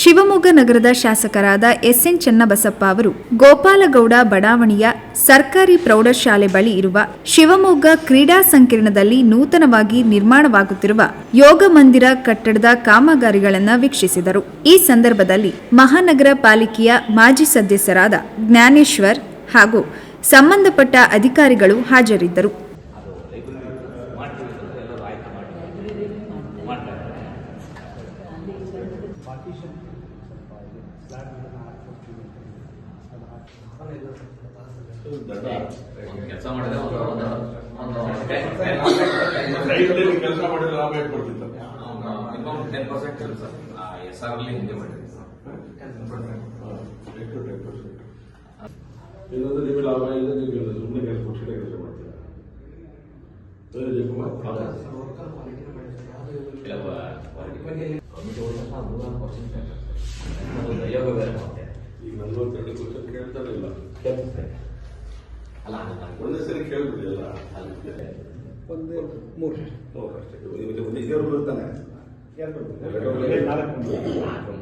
ಶಿವಮೊಗ್ಗ ನಗರದ ಶಾಸಕರಾದ ಎಸ್ಎನ್ ಚನ್ನಬಸಪ್ಪ ಅವರು ಗೋಪಾಲಗೌಡ ಬಡಾವಣೆಯ ಸರ್ಕಾರಿ ಪ್ರೌಢಶಾಲೆ ಬಳಿ ಇರುವ ಶಿವಮೊಗ್ಗ ಕ್ರೀಡಾ ಸಂಕೀರ್ಣದಲ್ಲಿ ನೂತನವಾಗಿ ನಿರ್ಮಾಣವಾಗುತ್ತಿರುವ ಯೋಗ ಮಂದಿರ ಕಟ್ಟಡದ ಕಾಮಗಾರಿಗಳನ್ನು ವೀಕ್ಷಿಸಿದರು. ಈ ಸಂದರ್ಭದಲ್ಲಿ ಮಹಾನಗರ ಪಾಲಿಕೆಯ ಮಾಜಿ ಸದಸ್ಯರಾದ ಜ್ಞಾನೇಶ್ವರ್ ಹಾಗೂ ಸಂಬಂಧಪಟ್ಟ ಅಧಿಕಾರಿಗಳು ಹಾಜರಿದ್ದರು. ಅದು ಲೈಬ್ರರಿ ಮಾಡ್ತೀವಿ ಅಂದರೆ ಎಲ್ಲರೂ ಆಯ್ಕೆ ಮಾಡಿ ಮಾಡ್ತಾರೆ ಕೆಲಸ ಮಾಡಿದ್ರೆ ಒಂದು ಒಂದು ಒಂದು ಸೈಟಲ್ಲಿ ಕೆಲಸ ಮಾಡಿದ್ರೆ ಲಾಭ ಹೇಗೆ ಕೊಡ್ತಿತ್ತು ಮಿನಿಮಮ್ ಟೆನ್ ಪರ್ಸೆಂಟ್ ಕೆಲಸ ಎಸ್ ಆರ್ ಅಲ್ಲಿ ಹಿಂದೆ ಮಾಡಿದ್ವಿ ಇನ್ನೊಂದು ನಿಮಗೆ ಲಾಭ ಇಲ್ಲ ನೀವು ಸುಮ್ಮನೆ ಕೆಲಸ ಕೊಟ್ಟು ಕೆಲಸ ಮಾಡ್ತೀರಾ ಸರಿ ಜಯಕುಮಾರ್ ಇಲ್ಲ ನೂರ ಪರ್ಸೆಂಟ್ ಯೋಗ ಬೇರೆ ಮಾಡ್ತೇವೆ ಈಗ ನಲ್ವತ್ತೆರಡು ಕ್ವಶನ್ ಕೇಳ್ತಾನೆ ಇಲ್ಲ ಅಲ್ಲ ಅದು ನಾನು ಒಂದೇ ಸರಿ ಅಲ್ಲ ಒಂದು ಮೂರು ಅಷ್ಟೇ. ಒಂದು ಬರ್ತಾನೆ ನಾಲ್ಕು